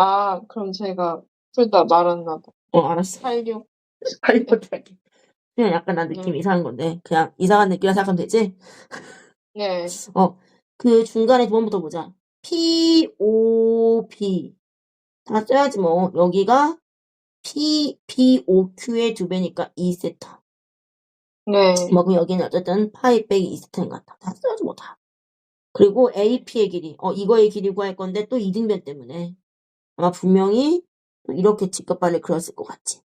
아, 그럼 제가 둘 다 말았나 봐. 어, 알았어. 86. 빨리 못할게. 그냥 약간 난 느낌 네. 이상한 건데, 그냥 이상한 느낌이라 생각하면 되지? 네. 어, 그 중간에 두 번부터 보자. P, O, P. 다 써야지 뭐. 여기가 P, P, O, Q의 두 배니까 2세타. 네. 뭐, 그럼 여기는 어쨌든 파이 빼기 2세타인 것 같아. 다 써야지 뭐 다. 그리고 AP의 길이. 어, 이거의 길이 구할 건데 또 이등변 때문에. 아마 분명히 또 이렇게 직각발을 그렸을 것 같지.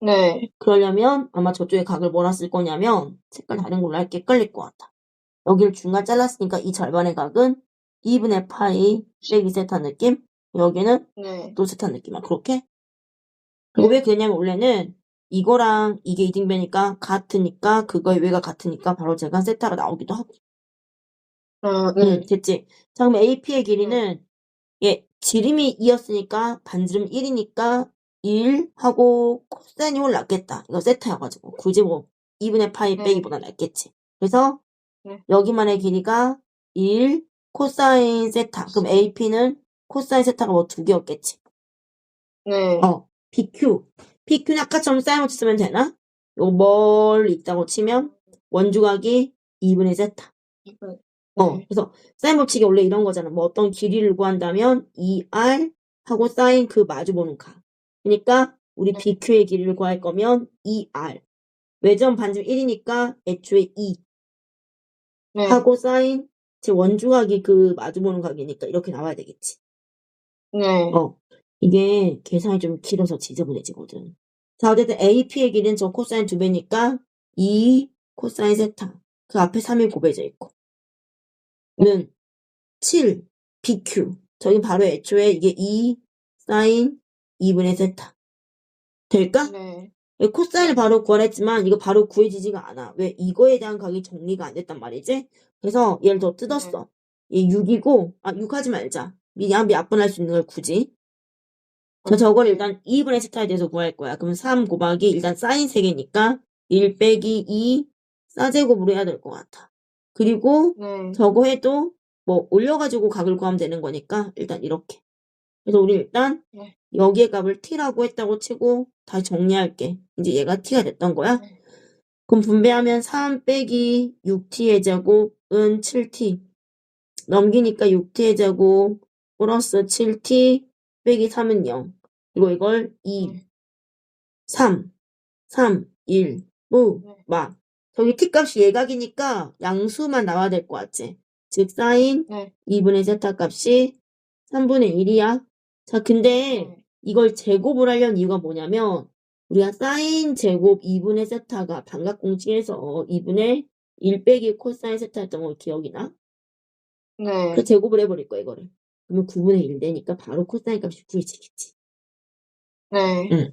네. 그러려면 아마 저쪽에 각을 뭐라 쓸 거냐면 색깔 다른 걸로 할게 헷갈릴 것 같아. 여기를 중간 잘랐으니까 이 절반의 각은 2분의 파이 빼기 세타 느낌. 여기는 네. 또 세타 느낌이야. 그렇게? 그리고 왜 그러냐면 원래는 이거랑 이게 이등변이니까 같으니까 그거의 외가 같으니까 바로 제가 세타가 나오기도 하고. 아, 응, 네. 됐지? 자, 그럼 AP의 길이는 예, 지름이 2였으니까 반지름 1이니까 1 하고 코사인이 훨 낫겠다. 이거 세타여가지고 굳이 뭐 2분의 파이 네. 빼기보다 낫겠지. 그래서 네. 여기만의 길이가 1 코사인 세타. 그럼 AP는 코사인 세타가 뭐 두 개였겠지. 네. 어, PQ. PQ는 아까처럼 사인 쓰면 되나? 요거 멀리 있다고 치면 원주각이 2분의 세타. 이거. 어, 네. 그래서 사인 법칙이 원래 이런 거잖아. 뭐 어떤 길이를 구한다면 2r 하고 사인 그 마주보는 각. 그러니까 우리 네. BQ의 길이를 구할 거면 2r. 외전 반지름 1이니까 애초에 2 네. 하고 사인 제 원주각이 그 마주보는 각이니까 이렇게 나와야 되겠지. 네. 어, 이게 계산이 좀 길어서 지저분해지거든. 자, 어쨌든 AP의 길이는 저 코사인 두 배니까 2 코사인 세타. 그 앞에 3이 곱해져 있고. 는 7 BQ. 저긴 바로 애초에 이게 2 사인 2분의 세타. 될까? 네. 예, 코사인을 바로 구하랬지만 이거 바로 구해지지가 않아. 왜? 이거에 대한 각이 정리가 안 됐단 말이지? 그래서 얘를 더 뜯었어. 얘 6이고, 아, 6 하지 말자. 미양 약분할 수 있는 걸 굳이. 저 저걸 일단 2분의 세타에 대해서 구할 거야. 그럼 3 곱하기 일단 사인 3개니까 1 빼기 2 사제곱으로 해야 될 것 같아. 그리고 네. 저거 해도 뭐 올려가지고 각을 구하면 되는 거니까 일단 이렇게. 그래서 우리 일단 네. 여기의 값을 t라고 했다고 치고 다시 정리할게. 이제 얘가 t가 됐던 거야. 네. 그럼 분배하면 3 빼기 6t의 제곱은 7t. 넘기니까 6t의 제곱 플러스 7t 빼기 3은 0. 그리고 이걸 2, 네. 3, 3, 1, 무, 네. 마. 저기 t값이 예각이니까 양수만 나와야 될 것 같지? 즉 사인 네. 2분의 세타 값이 3분의 1이야. 자, 근데 네. 이걸 제곱을 하려는 이유가 뭐냐면 우리가 사인 제곱 2분의 세타가 반각공식에서 2분의 1 빼기 코사인 세타였던 거 기억이 나? 네. 그래서 제곱을 해버릴 거야 이거를. 그러면 9분의 1 되니까 바로 코사인 값이 구해지겠지. 네. 응.